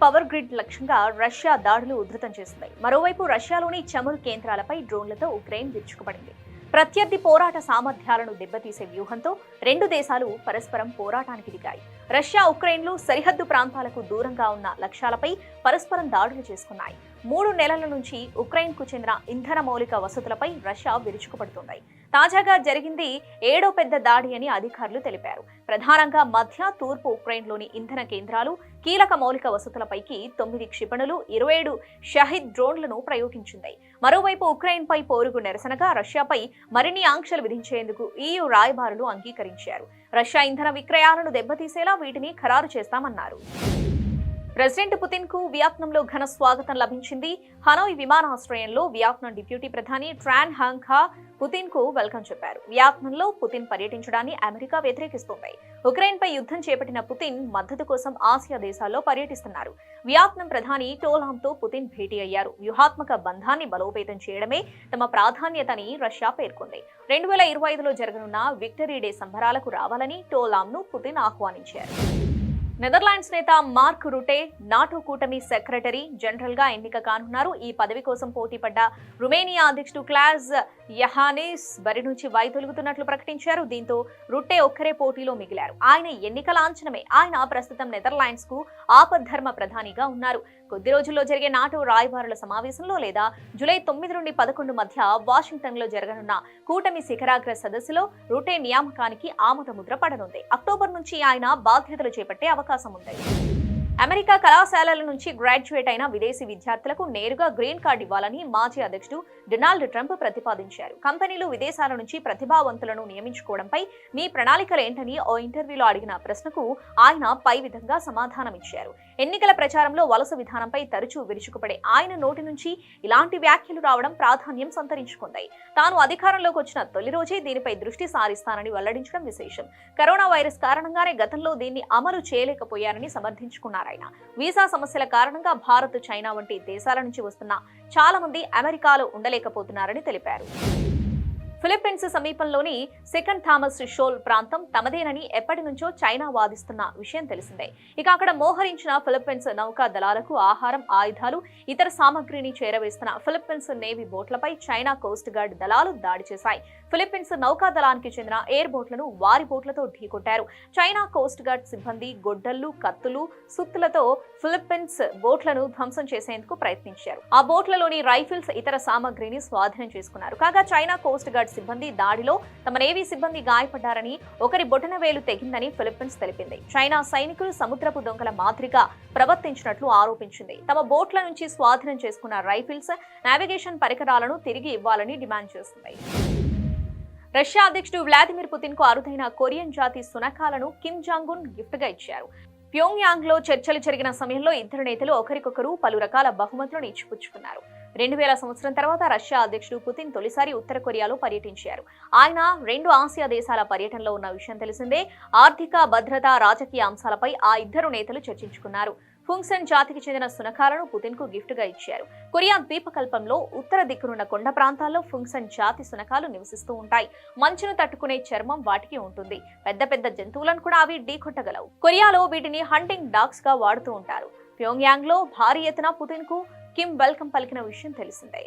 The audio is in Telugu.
పవర్ గ్రిడ్ లక్ష్యంగా రష్యా దాడులు ఉధృతం చేసింది మరోవైపు రష్యాలోని చమురు కేంద్రాలపై డ్రోన్లతో ఉక్రెయిన్ విరుచుకుపడింది. ప్రత్యర్థి పోరాట సామర్థ్యాలను దెబ్బతీసే వ్యూహంతో రెండు దేశాలు పరస్పరం పోరాటానికి దిగాయి. రష్యా ఉక్రెయిన్లు సరిహద్దు ప్రాంతాలకు దూరంగా ఉన్న లక్ష్యాలపై పరస్పరం దాడులు చేసుకున్నాయి. మూడు నెలల నుంచి ఉక్రెయిన్కు చెందిన ఇంధన మౌలిక వసతులపై రష్యా విరుచుకుపడుతున్నాయి తాజాగా జరిగింది ఏడో పెద్ద దాడి అని అధికారులు తెలిపారు. ప్రధానంగా మధ్య తూర్పు ఉక్రెయిన్లోని ఇంధన కేంద్రాలు కీలక మౌలిక వసతులపైకి తొమ్మిది క్షిపణులు ఇరవై ఏడు షహిద్ డ్రోన్లను ప్రయోగించింది. మరోవైపు ఉక్రెయిన్పై పోరుకు నిరసనగా రష్యాపై మరిన్ని ఆంక్షలు విధించేందుకు ఈయు రాయబారులు అంగీకరించారు. రష్యా ఇంధన విక్రయాలను దెబ్బతీసేలా వీటిని ఖరారు చేస్తామన్నారు. ప్రెసిడెంట్ పుతిన్కు వియత్నంలో ఘన స్వాగతం లభించింది. హనోయ్ విమానాశ్రయంలో వియత్నం డిప్యూటీ ప్రధాని ట్రాన్ హాంగ్హా పుతిన్కు వెల్కమ్ చెప్పారు. వియత్నంలో పుతిన్ పర్యటించడాన్ని అమెరికా వ్యతిరేకిస్తోంది. ఉక్రెయిన్ పై యుద్ధం చేపట్టిన పుతిన్ మద్దతు కోసం ఆసియా దేశాల్లో పర్యటిస్తున్నారు. వియత్నం ప్రధాని టోలాంతో పుతిన్ భేటీ అయ్యారు. వ్యూహాత్మక బంధాన్ని బలోపేతం చేయడమే తమ ప్రాధాన్యతని రష్యా పేర్కొంది. రెండు వేల ఇరవై ఐదులో జరగనున్న విక్టరీ డే సంబరాలకు రావాలని టోలాంను పుతిన్ ఆహ్వానించారు. నెదర్లాండ్స్ నేత మార్క్ రుటే నాటో కూటమి సెక్రటరీ జనరల్గా ఎన్నిక కానున్నారు. ఈ పదవి కోసం పోటీ పడ్డ రుమేనియా అధ్యక్షుడు క్లాజ్ యహానిస్ బరి నుంచి వైదొలుగుతున్నట్లు ప్రకటించారు. దీంతో రుట్టే ఒక్కరే పోటీలో మిగిలారు. ఆయన ఎన్నిక లాంఛనమే ఆయన ప్రస్తుతం నెదర్లాండ్స్కు ఆపద్ధర్మ ప్రధానిగా ఉన్నారు. కొద్ది రోజుల్లో జరిగే నాటో రాయబారుల సమావేశంలో లేదా జూలై తొమ్మిది నుండి పదకొండు మధ్య వాషింగ్టన్లో జరగనున్న కూటమి శిఖరాగ్ర సదస్సులో రుటే నియామకానికి ఆమోదముద్ర పడనుంది. అక్టోబర్ నుంచి ఆయన బాధ్యతలు చేపట్టే అవకాశం అవకాశం ఉంది అమెరికా కళాశాలల నుంచి గ్రాడ్యుయేట్ అయిన విదేశీ విద్యార్థులకు నేరుగా గ్రీన్ కార్డు ఇవ్వాలని మాజీ అధ్యక్షుడు డొనాల్డ్ ట్రంప్ ప్రతిపాదించారు. కంపెనీలు విదేశాల నుంచి ప్రతిభావంతులను నియమించుకోవడంపై మీ ప్రణాళికలు ఏంటని ఓ ఇంటర్వ్యూలో అడిగిన ప్రశ్నకు ఆయన పై విధంగా సమాధానమిచ్చారు. ఎన్నికల ప్రచారంలో వలస విధానంపై తరచూ విరుచుకుపడే ఆయన నోటి నుంచి ఇలాంటి వ్యాఖ్యలు రావడం ప్రాధాన్యం సంతరించుకుందాయి తాను అధికారంలోకి వచ్చిన తొలి రోజే దీనిపై దృష్టి సారిస్తానని వెల్లడించడం విశేషం. కరోనా వైరస్ కారణంగానే గతంలో దీన్ని అమలు చేయలేకపోయారని సమర్థించుకున్నారు. ఆయన వీసా సమస్యల కారణంగా భారత్ చైనా వంటి దేశాల నుంచి వస్తున్న చాలా మంది అమెరికాలో ఉండలేకపోతున్నారని తెలిపారు. ఫిలిప్పీన్స్ సమీపంలోని సెకండ్ థామస్ షోల్ ప్రాంతం తమదేనని ఎప్పటి నుంచో చైనా వాదిస్తున్న విషయం తెలిసిందే. ఇక అక్కడ మోహరించిన ఫిలిప్పీన్స్ నౌకా దళాలకు ఆహారం ఆయుధాలు ఇతర సామగ్రిని చేరవేస్తున్న ఫిలిప్పీన్స్ నేవీ బోట్లపై చైనా కోస్ట్ గార్డ్ దళాలు దాడి చేశాయి. ఫిలిప్పీన్స్ నౌకా దళానికి చెందిన ఎయిర్ బోట్లను వారి బోట్లతో ఢీకొట్టారు. చైనా కోస్ట్ గార్డ్ సిబ్బంది గొడ్డళ్ళు కత్తులు సుత్తులతో ఫిలిప్పీన్స్ బోట్లను ధ్వంసం చేసేందుకు ప్రయత్నించారు. ఆ బోట్లలోని రైఫిల్స్ ఇతర సామగ్రిని స్వాధీనం చేసుకున్నారు. కాగా చైనా కోస్ట్ గార్డ్ సిబ్బంది దాడిలో తమ నేవీ సిబ్బంది గాయపడ్డారని ఒకరి బొటన వేలు తెగిందని ఫిలిప్పీన్స్ తెలిపింది. చైనా సైనికులు సముద్రపు దొంగల మాదిరిగా ప్రవర్తించినట్లు ఆరోపించింది. తమ బోట్ల నుంచి స్వాధీనం చేసుకున్న రైఫిల్స్ నావిగేషన్ పరికరాలను తిరిగి ఇవ్వాలని డిమాండ్ చేసింది రష్యా అధ్యక్షుడు వ్లాదిమిర్ పుతిన్కు అరుదైన కొరియన్ జాతి సునకాలను కిమ్ జాంగ్ ఉన్ గిఫ్ట్గా ఇచ్చారు. ప్యోంగ్యాంగ్లో చర్చలు జరిగిన సమయంలో ఇద్దరు నేతలు ఒకరికొకరు పలు రకాల బహుమతులను ఇచ్చిపుచ్చుకున్నారు. రెండు వేల సంవత్సరం తర్వాత రష్యా అధ్యక్షుడు పుతిన్ తొలిసారి ఉత్తర కొరియాలో పర్యటించారు. ఆయన రెండు ఆసియా దేశాల పర్యటనలో ఉన్న విషయం తెలిసిందే. ఆర్థిక భద్రత రాజకీయ అంశాలపై ఆ ఇద్దరు నేతలు చర్చించుకున్నారు. ఫుంగ్సన్ జాతికి చెందిన సునకాలను పుతిన్కు గిఫ్ట్గా ఇచ్చారు. కొరియా ద్వీపకల్పంలో ఉత్తర దిక్కునున్న కొండ ప్రాంతాల్లో ఫుంగ్సన్ జాతి సునకాలు నివసిస్తూ ఉంటాయి. మంచును తట్టుకునే చర్మం వాటికి ఉంటుంది. పెద్ద పెద్ద జంతువులను కూడా అవి ఢీకొట్టగలవు. కొరియాలో వీటిని హంటింగ్ డాగ్స్గా వాడుతూ ఉంటారు. ప్యోంగ్యాంగ్లో భారీ ఎత్తున పుతిన్కు కిమ్ వెల్కమ్ పలికిన విషయం తెలిసిందే.